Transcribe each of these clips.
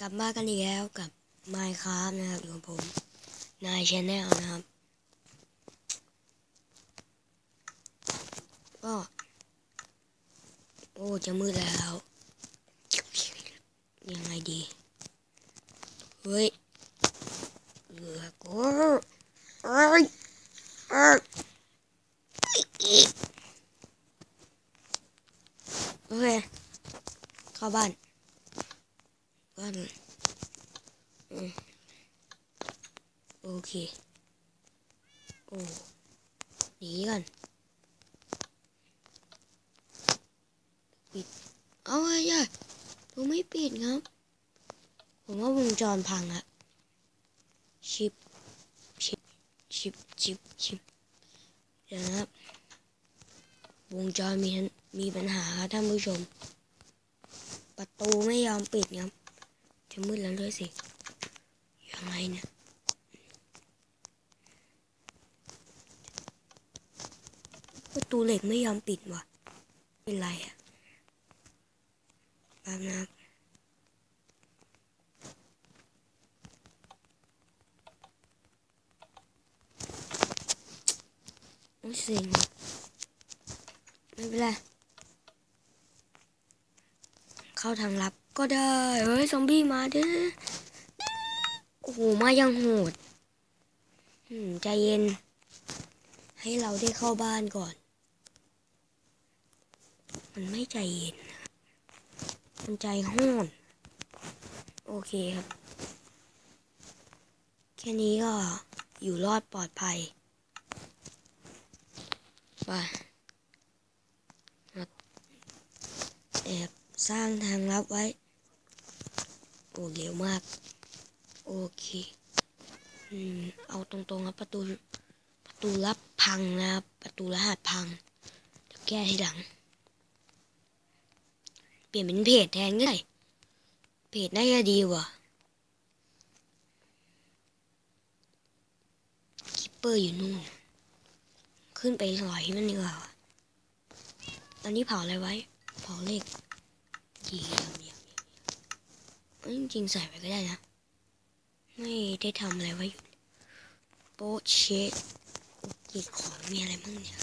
กลับมากันอีกแล้วกับ Minecraft นะครับอยู่กับผมนายชแนลนะครับ ก็ โอ้ จะมืดแล้ว ยังไงดี เฮ้ยเหลือกูเอ้ยเอ้ยโอเคเข้าบ้าน บ้านอืมโอเค โอ้หนีกันปิด เอาไอ้ยัยผมไม่ปิดครับ ผมว่าวงจรพังอะชิป ชิป ชิป ชิป ชิปเดี๋ยวนะครับ วงจรมีมีปัญหาครับท่านผู้ชม ประตูไม่ยอมปิดครับ จะมืดแล้วด้วยสิยังไงเนี่ยประตูเหล็กไม่ยอมปิดว่ะ เป็นไรอะแป๊บนะครับโอ้ยเสิงไม่เป็นไร เข้าทางลับ ก็ได้ เฮ้ย ซอมบี้มาเด้อโอ้โห มายังโหดอืมใจเย็น ให้เราได้เข้าบ้านก่อน มันไม่ใจเย็น มันใจห้อนโอเคครับ แค่นี้ก็อยู่รอดปลอดภัย ไปแอบสร้างทางลับไว้ โอ้เร็วมาก โอเคอืมเอาตรงๆครับประตูประตูลับพังนะครับประตูรหัสพังเดี๋ยวแก้ทีหลัง เปลี่ยนเป็นเพจแทนก็ได้เพจน่าจะดีกว่ะคิปเปอร์อยู่นู่น ขึ้นไปลอยมันดีกว่าว่ะตอนนี้เผาอะไรไว้ เผาเหล็กเยี่เยี่ยมเยี่ยมเอ้ย จริงๆใส่ไปก็ได้นะ ไม่ได้ทำอะไรไว้อยู่ โป๊ะเชคกีของมีอะไรบ้างเนี่ย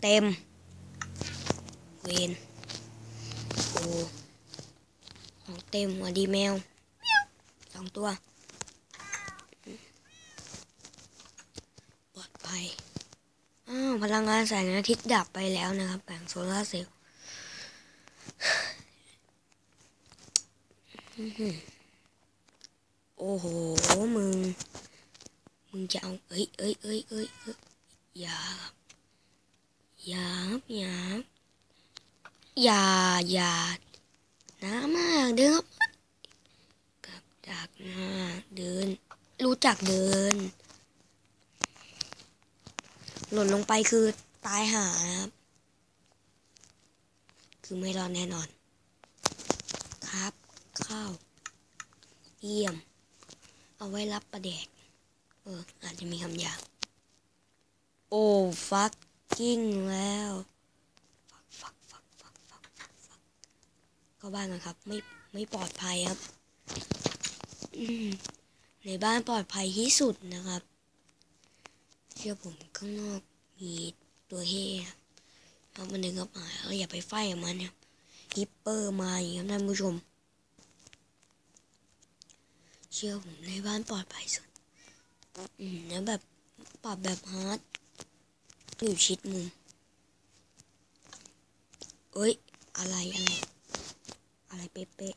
เต็ม เวนโอ้ของเต็มหวัดดีแมวสองตัว ปลอดภัย อ้าว พลังงานแสงอาทิตย์ดับไปแล้วนะครับ แผงโซลาร์เซลล์ โอ้โห มึง มึงจะเอา เอ้ยเอ้ยเอ้ยเอ้ยเอ้ยอย่าบอย่าบอย่าบอย่าอย่าน้ามากเดินครับกับดักหน้าเดิน รู้จักเดิน หล่นลงไปคือตายหานะครับ คือไม่รอดแน่นอน ครับ ข้าว เยี่ยม เอาไว้รับประแดก เออ อาจจะมีคำหยาบโอ้ฟักกิ้งแล้วฟักฟักฟักฟักฟักฟักก็บ้านกันครับ ไม่ไม่ปลอดภัยครับในบ้านปลอดภัยที่สุดนะครับเชื่อผมข้างนอกมีตัวเฮ่ครับมันเดินเข้ามาแล้วอย่าไปไฟกับมันครับฮิปเปอร์มาอย่างนี้ครับท่านผู้ชม เชื่อผมในบ้านปลอดภัยสุด อืมแล้วแบบปรับแบบฮาร์ดอยู่ชิดมุมเอ้ย อะไร อะไร อะไรเป๊ะ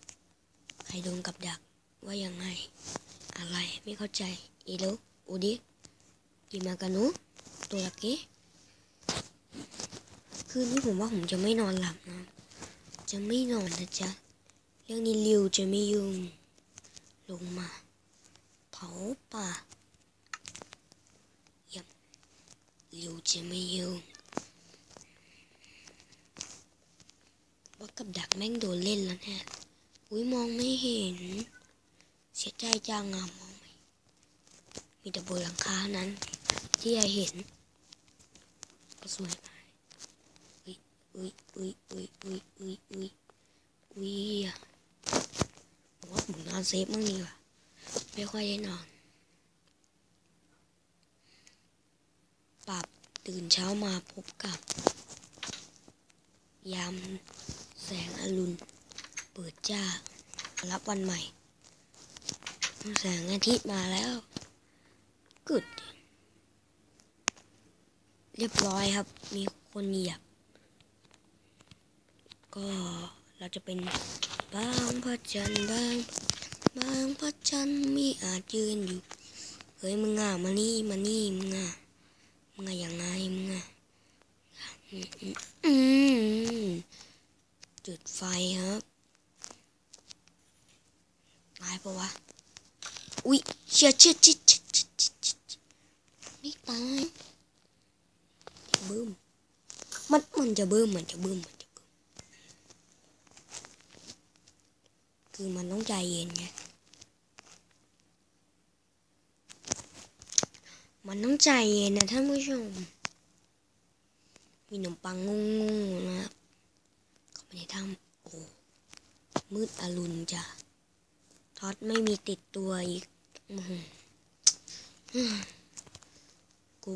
ๆใครโดนกับดักว่ายังไง อะไรไม่เข้าใจอีโลอูดิกิมากานุตัวละเกคืนนี้ผมว่าผมจะไม่นอนหลับนะ จะไม่นอนนะจ๊ะ เรื่องนี้ริวจะไม่ยุ่ง ลงมา เผาป่าเยี่ยมริวจะไม่ยุ่งว่ากับดักแม่งโดนเล่นแล้วเนี่ยอุ้ยมองไม่เห็น เสียใจจังอะมองไม่มีแต่บนหลังคานั้น ที่จะเห็น ก็สวยไปอุ้ยอุ้ยอุ้ยอุ้ยอุ้ยอุ้ยอุ้ยอุ้ย ว่าผมนอนเซฟมั่งดีกว่าไม่ค่อยได้นอน ปรับตื่นเช้ามาพบกับ ยามแสงอรุณ เปิดจ้า รับวันใหม่ แสงอาทิตย์มาแล้ว กึด เรียบร้อยครับ มีคนเหยียบ ก็เราจะเป็น บางพระจันทร์บางบางพระจันทร์มีอาจยืนอยู่ เฮ้ยมึงอะมานี่มานี่มึงอะมึงอะอย่างไงมึงอะจุดไฟครับตายปะวะ อุ้ยเชี่ยเชี่ยเชี่ยเชี่ยไม่ตายบึ้มมันมันจะบึ้มมันจะบึ้มมัน คือมันต้องใจเย็นไง มันต้องใจเย็นนะท่านผู้ชม มีขนมปังงงๆนะครับเขาไม่ได้ทำโอ้มืดอรุณจ้ะท็อตไม่มีติดตัวอีกอื้อหือกู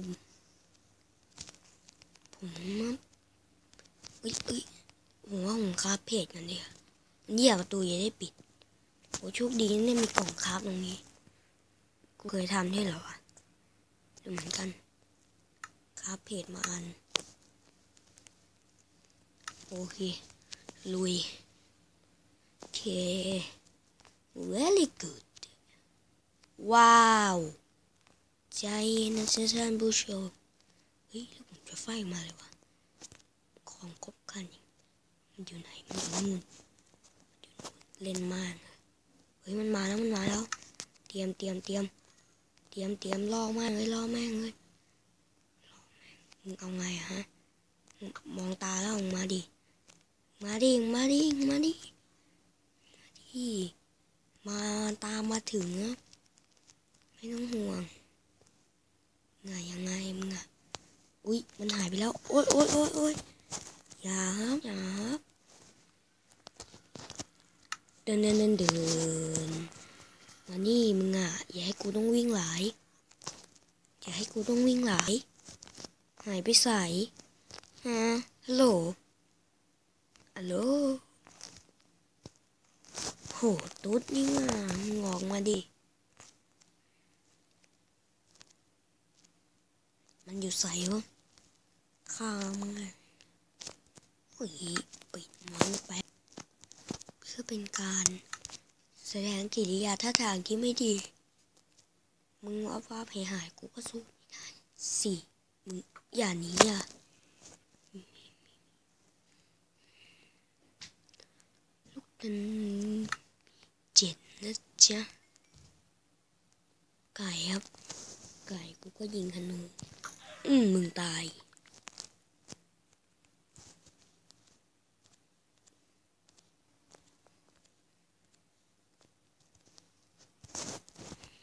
ผมว่าเอ้ยเอ้ยผมว่าผมคาเพจกันเดียว เหยียประตูยังได้ปิดโอ้โชคดีนี่มีกล่องคาบตรงนี้ กูเคยทำด้วยเหรอวะเหมือนกันคราบเพจมาอัน โอเค ลุยโอเค very good ว้าว ใจเย็นะท่านผู้ชมเฮ้ยแล้วผมจะไฟมาเลยวะของครบคันอีกมันอยู่ไหนมันอยู่นู่นมันอยู่นู่น เล่นมากเลยเฮ้ยมันมาแล้วมันมาแล้ว เตรียมเตรียมเตรียมเตรียมเตรียมล่อแม่งเลยล่อแม่งเลยล่อแม่งมึงเอาไงฮะมองตาแล้วมึงมาดิมาดิมาดิมาดิมาดิมาตามมาถึงนะไม่ต้องห่วงไงยังไงมึงอะอุ๊ยมันหายไปแล้วโอ๊ยโอ๊ยโอ๊ยโอ๊ยอย่าครับอย่าครับ เดินเดินเดินเดินมานี่มึงอะ อย่าให้กูต้องวิ่งหลาย อย่าให้กูต้องวิ่งหลาย หายไปใส่ฮะฮัลโหลฮัลโหลโหตุ๊ดนี่ว่างออกมาดิ มันอยู่ใส่วะข้ามงไงโอ้ยปิดมันแป๊ บเพื่อเป็นการแสดงกิริยาท่าทางที่ไม่ดี มึงว่าว่าให้หายกูก็สู้ไม่ได้สี่มึงอย่าหนีอะเป็นเจ็ดนะจ๊ะ ไก่ครับ ไก่กูก็ยิงธนู อืมมึงตาย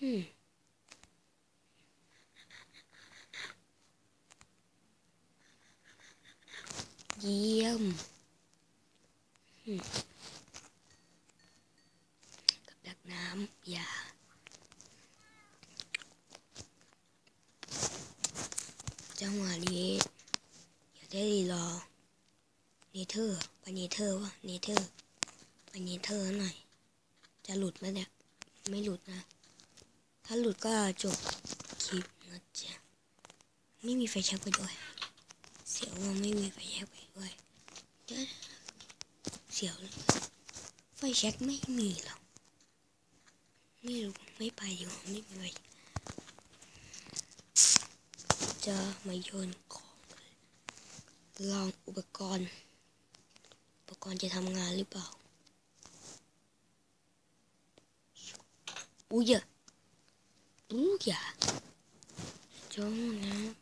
เยี่ยมกับดักน้ำยาจังหวะนี้อย่าได้รีรอเนเธอร์ไปเนเธอร์วะเนเธอร์ไปเนเธอร์หน่อย จะหลุดไหมเนี่ย ไม่หลุดนะ ถ้าหลุดก็จบคลิปนะจ๊ะไม่มีไฟแช็กไปด้วย เสียวว่าไม่มีไฟแช็กไปด้วยเดี๋ยวเสียวเลยไฟแช็กไม่มีหรอกไม่รู้ไม่ไปดีกว่ไม่มีไฟจะมาโยนของลองอุปกรณ์ อุปกรณ์จะทำงานหรือเปล่าอู้ยอะ Uga. Jonah.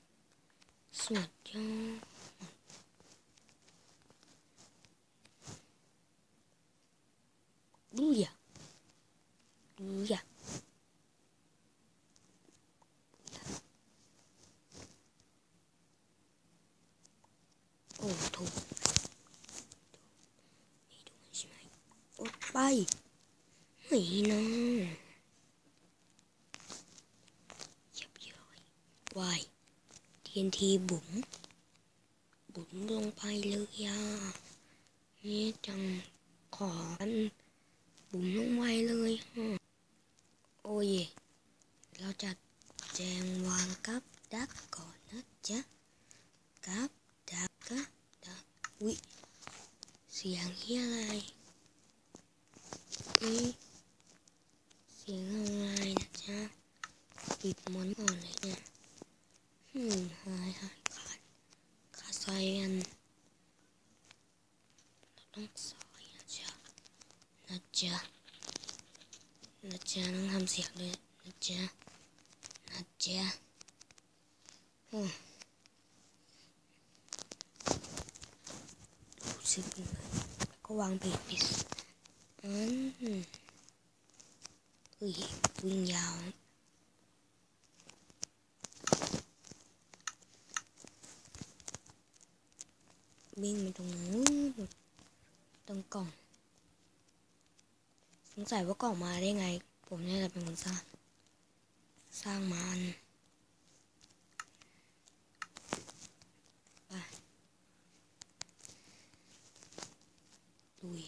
Swat John. Uga. วาย TNT บุ๋มบุ๋มลงไปเลยอะนี่จังขอกันบุ๋มลงไปเลยฮะโอ้ยเราจะแจงวางกับดักก่อนนะจ๊ะกับดักกับดักอุ้ยเสียงเฮียอะไรอุ้ยเสียงอะไรนะจ๊ะปิดมันก่อนเลยเนี่ยอืมหายหายขาดขาดใส่กันเราต้องใส่นะจ๊ะนะจ๊ะนะจ๊ะต้องทำเสียงเลยนะจ๊ะนะจ๊ะโอ้รู้ สึกเลยก็วางผิดผิดอืมอุ้ยวิ่งยาววิ่งไปตรงนู้นตรงกล่อง สงสัยว่ากล่องมาได้ไง ผมเนี่ยจะเป็นคนสร้าง สร้างมันไปลุย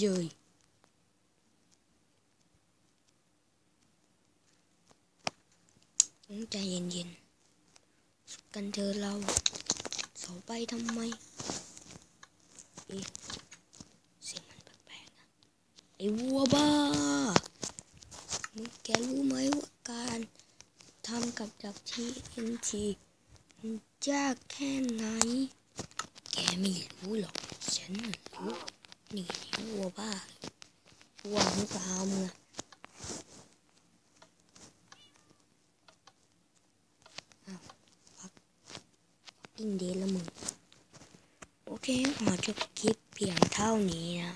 เยยต้องใจเย็นๆ กันเธอเราเสาไปทำไมเสียงมันแปลกๆนะไอ้วัวบ้า มึงแกรู้ไหมว่าการทำกับดักทีเอ็นทีมันยากแค่ไหน แกไม่รู้หรอก ฉันรู้ นี่วัวบ้าวัวของตามไงอะอินเดย์ละมึง โอเคขอจบคลิปเพียงเท่านี้นะ